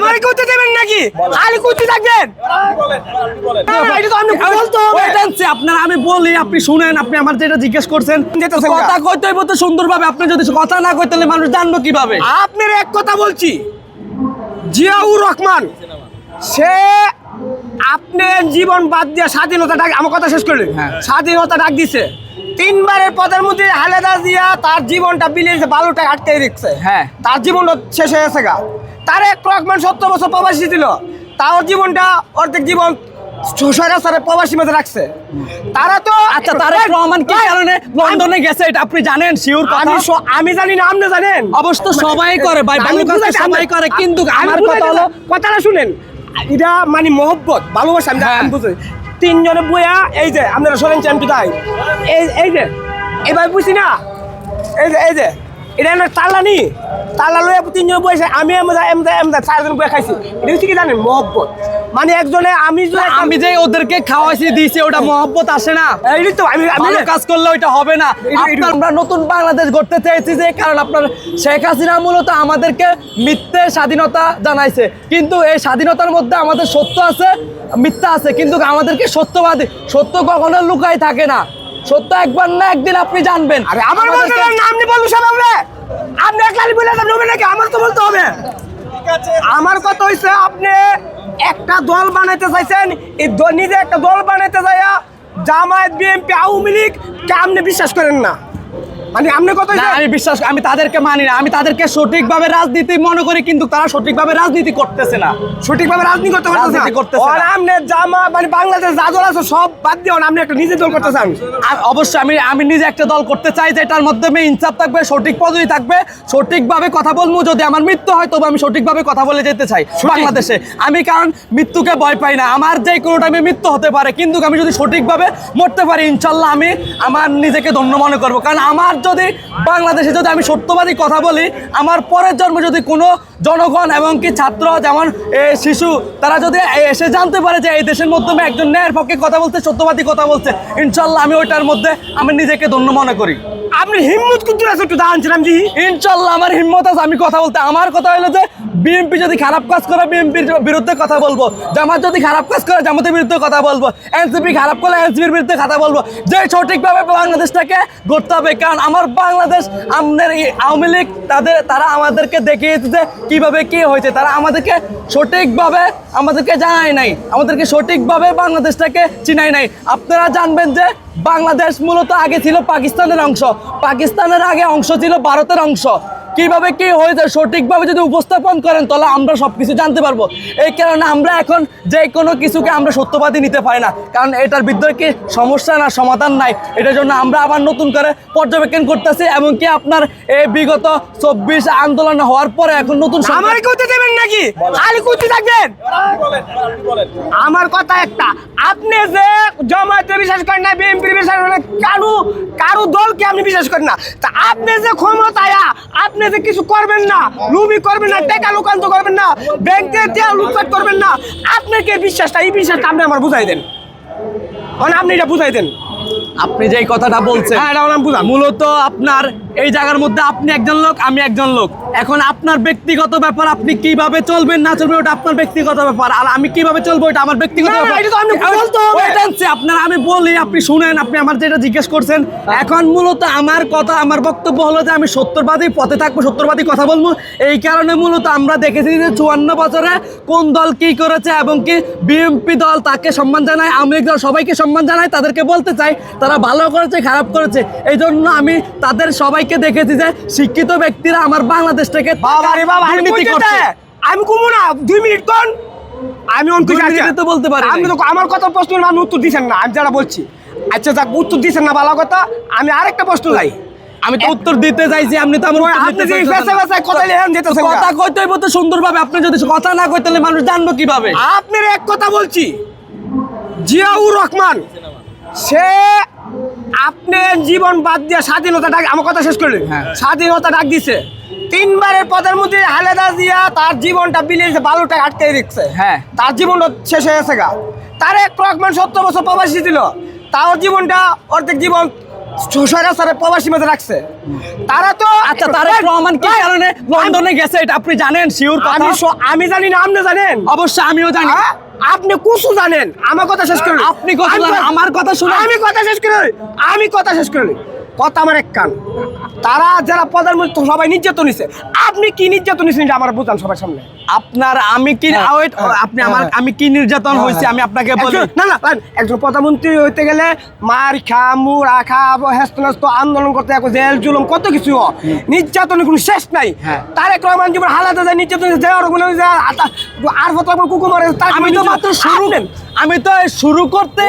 আমার করতে দেবেন নাকি? খালি করতে থাকবেন? আপনি আপনার আমি বলি আপনি শুনেন আপনি আমার যেটা জিজ্ঞেস করছেন কথা। কইতে হইব তো সুন্দরভাবে আপনি যদি কথা না কইতে তাহলে মানুষ জানব কীভাবে? আপনার এক কথা বলছি। জিয়াউর রহমান সে আপনার জীবন বাদ দিয়ে স্বাধীনতা ডাক আমার কথা শেষ করলেন? হ্যাঁ। স্বাধীনতা ডাক দিছে। তিনবারের প্রধানমন্ত্রী হালেদা জিয়া তার জীবনটা বিলিয়েছে বালুটা আটকে রেখেছে। হ্যাঁ। তার জীবনটা শেষ হয়ে গেছে গা। তার এক রহমান সত্তর বছর প্রবাসী ছিল তার জীবনটা অর্ধেক জীবন প্রবাসী মধ্যে রাখছে। তারা তো আচ্ছা তারেক রহমান কি কারণে লন্ডনে গেছে এটা আপনি জানেন শিওর আমি জানি না আপনি জানেন। অবশ্য সবাই করে ভাই সবাই করে কিন্তু আমার কথা বুঝাইতে হলো কথাটা শুনেন এটা মানে মহব্বত ভালোবাসা আমি হ্যাঁ। বুঝি তিনজনে বইয়া এই যে আপনারা শোনেন চ্যাম্পি তাই এই এই যে এবার বুঝছি না? এই যে এই যে এটা না তাল্লা নি? তাল্লা লইয়া তিনজনে বসে আমি এমদা এমদা এমদা চারজন বয়ে খাইছি। এটা হচ্ছে কি জানেন? মহব্বত। মানে একজনে আমি আমি যে ওদেরকে খাওয়াইছি দিয়েছি ওটা মহব্বত আসে না। এই তো আমি আমি কাজ করলে ওইটা হবে না। আপনার আমরা নতুন বাংলাদেশ গড়তে চেয়েছি যে কারণ আপনার শেখ হাসিনা মূলত আমাদেরকে মিথ্যে স্বাধীনতা জানাইছে। কিন্তু এই স্বাধীনতার মধ্যে আমাদের সত্য আছে মিথ্যা আছে। কিন্তু আমাদেরকে সত্যবাদী সত্য কখনো লুকাই থাকে না। সত্য একবার না একদিন আপনি জানবেন। আরে আমার বলতে না, আপনি বলুন সব আমরা আপনি একলাই বলে দেন হবে নাকি? আমার তো বলতে হবে। আমার কথা হইছে আপনি একটা দল বানাইতে চাইছেন এই দ- নিজে একটা দল বানাইতে যাইয়া জামায়াত বিএনপি আওয়ামী লীগ কে আপনি বিশ্বাস করেন না? মানে আপনি কত আমি বিশ্বাস আমি তাদেরকে মানি না আমি তাদেরকে সঠিকভাবে রাজনীতি মনে করি কিন্তু তারা সঠিকভাবে রাজনীতি করতেছে না। সঠিকভাবে রাজনীতি করতে রাজনীতি করতেছে। আর আপনি জামা মানে বাংলাদেশ যা দল আছে সব বাদ দিয়ে আপনি একটা নিজে দল করতে চান অবশ্যই আমি আমি নিজে একটা দল করতে চাই যেটার মাধ্যমে ইনসাফ থাকবে সঠিক পদ্ধতি থাকবে সঠিকভাবে কথা বলব যদি আমার মৃত্যু হয় তবে আমি সঠিকভাবে কথা বলে যেতে চাই বাংলাদেশে। আমি কারণ মৃত্যুকে ভয় পাই না। আমার যে কোনো টাইমে মৃত্যু হতে পারে কিন্তু আমি যদি সঠিকভাবে মরতে পারি ইনশাল্লাহ আমি আমার নিজেকে ধন্য মনে করব। কারণ আমার যদি বাংলাদেশে যদি আমি সত্যবাদী কথা বলি আমার পরের জন্মে যদি কোনো জনগণ এবং কি ছাত্র যেমন শিশু তারা যদি এসে জানতে পারে যে এই দেশের মাধ্যমে একজন ন্যায়ের পক্ষে কথা বলতে সত্যবাদী কথা বলছে ইনশাল্লাহ আমি ওইটার মধ্যে আমি নিজেকে ধন্য মনে করি। আপনি হিম্মত কিন্তু আছে একটু দাঁড়ান জি ইনশাল্লাহ আমার হিম্মত আছে আমি কথা বলতে। আমার কথা হলো যে বিএমপি যদি খারাপ কাজ করে বিএমপির বিরুদ্ধে কথা বলব। জামাত যদি খারাপ কাজ করে জামাতের বিরুদ্ধে কথা বলব। এনসিপি খারাপ করলে এনসিপির বিরুদ্ধে কথা বলব। যে সঠিকভাবে বাংলাদেশটাকে গড়তে হবে কারণ আমার বাংলাদেশ আমাদের আওয়ামী লীগ তাদের তারা আমাদেরকে দেখিয়েছে যে কীভাবে কে হয়েছে, তারা আমাদেরকে সঠিকভাবে, আমাদেরকে জানায় নাই, আমাদেরকে সঠিকভাবে বাংলাদেশটাকে চিনায় নাই। আপনারা জানবেন যে বাংলাদেশ মূলত আগে ছিল পাকিস্তানের অংশ, পাকিস্তানের আগে অংশ ছিল ভারতের অংশ। কীভাবে কি হয়েছে সঠিকভাবে যদি উপস্থাপন করেন তাহলে আমরা সব কিছু জানতে পারব। এই কারণে আমরা এখন যে কোনো কিছুকে আমরা সত্যবাদী নিতে পারি না। কারণ এটার ভিতরে কি সমস্যা না সমাধান নাই? এটার জন্য আমরা আবার নতুন করে পর্যবেক্ষণ করতেছি এমনকি আপনার এই বিগত চব্বিশ আন্দোলন হওয়ার পরে এখন নতুন আমার করতে দেবেন নাকি? খালি করতে থাকবেন? আমার কথা একটা আপনি যে জমাতে বিশ্বাস করেন না বিএনপি বিশ্বাস করেন না কারু কারু দলকে আপনি বিশ্বাস করেন না। তা আপনি যে ক্ষমতায় আপনি যে কিছু করবেন না লুবি করবেন না টাকা লোকান্ত করবেন না ব্যাংকে দেওয়া লুটপাট করবেন না আপনাকে বিশ্বাসটা? এই বিশ্বাসটা আপনি আমার বুঝাই দেন। মানে আপনি এটা বুঝাই দেন। আপনি যে কথাটা বলছেন হ্যাঁ এটা মূলত আপনার এই জায়গার মধ্যে আপনি একজন লোক আমি একজন লোক। এখন আপনার ব্যক্তিগত ব্যাপার আপনি কীভাবে চলবেন না চলবেন ওটা আপনার ব্যক্তিগত ব্যাপার। আর আমি কীভাবে চলবো এটা আমার ব্যক্তিগত আপনার আমি বলি আপনি শুনেন আপনি আমার যেটা জিজ্ঞেস করছেন এখন মূলত আমার কথা আমার বক্তব্য হলো যে আমি সত্যবাদী পথে থাকব সত্যবাদী কথা বলব। এই কারণে মূলত আমরা দেখেছি যে চুয়ান্ন বছরে কোন দল কি করেছে এবং কি বিএনপি দল তাকে সম্মান জানায় আওয়ামী লীগ দল সবাইকে সম্মান জানায় তাদেরকে বলতে চাই তারা ভালো করেছে খারাপ করেছে। এই জন্য আমি তাদের সবাইকে দেখেছি যে শিক্ষিত ব্যক্তিরা আমার বাংলাদেশটাকে আমি। আমি কমু না দুই মিনিট কোন। আমি মিনিটে তো বলতে পারি আমি তো আমার কথা প্রশ্ন হলো, আপনি উত্তর দিছেন না আমি যারা বলছি। আচ্ছা যাক উত্তর দিছেন না ভালো কথা। আমি আরেকটা প্রশ্ন লাই। আমি তো উত্তর দিতে চাইছি আপনি তো আমার আপনি যে ফেসে ফেসে কথা লেন যেতেছেন কথা কইতে হইব তো সুন্দরভাবে আপনি যদি কথা না কইতে তাহলে মানুষ জানব কীভাবে। আপনার এক কথা বলছি জিয়াউর রহমান সে আপনার জীবন বাদ দিয়ে স্বাধীনতা ডাক আমার কথা শেষ করলেন? হ্যাঁ। স্বাধীনতা ডাক দিছে। তিনবারের প্রধানমন্ত্রী হালেদা জিয়া তার জীবনটা বিলিয়েছে বালুটা আটকে রেখেছে। হ্যাঁ। তার জীবনটা শেষ হয়ে গেছে গা। তার এক রহমান সত্তর বছর প্রবাসী ছিল। তার জীবনটা অর্ধেক জীবন প্রবাসী মাঝে রাখছে। তারা তো আচ্ছা তারেক রহমান কি ভাই, কারণে লন্ডনে গেছে এটা আপনি জানেন শিওর আমি আমি জানি না আপনি জানেন? অবশ্যই আমিও জানি। হ্যাঁ? আপনি কুসু জানেন? আমার কথা শেষ করেন। আপনি কথা জানেন, আমার কথা শুনে আমি কথা শেষ করি আমি কথা শেষ করি কথা আমার এক কান। তারা যারা প্রধানমন্ত্রী সবাই নির্যাতন নিছে আপনি কি নির্যাতন নিছেন এটা আমার বোঝান সবার সামনে? আপনার আমি কি হ্যাঁ, wait, হ্যাঁ, আপনি আমার হ্যাঁ। আমি কি নির্যাতন হয়েছে আমি আপনাকে বলি। না না একজন প্রধানমন্ত্রী হইতে গেলে মার খা মুড়া খা হেস্ত নেস্ত আন্দোলন করতে হবে জেল জুলুম কত কিছু হয়। নির্যাতনের কোনো শেষ নাই। হ্যাঁ। তারেক রহমান যেমন হালাতে যায় নির্যাতন দেওয়ার কোনো আর ফটো কুকুর মারে তার আমি তো মাত্র শুরু আমি তো শুরু করতে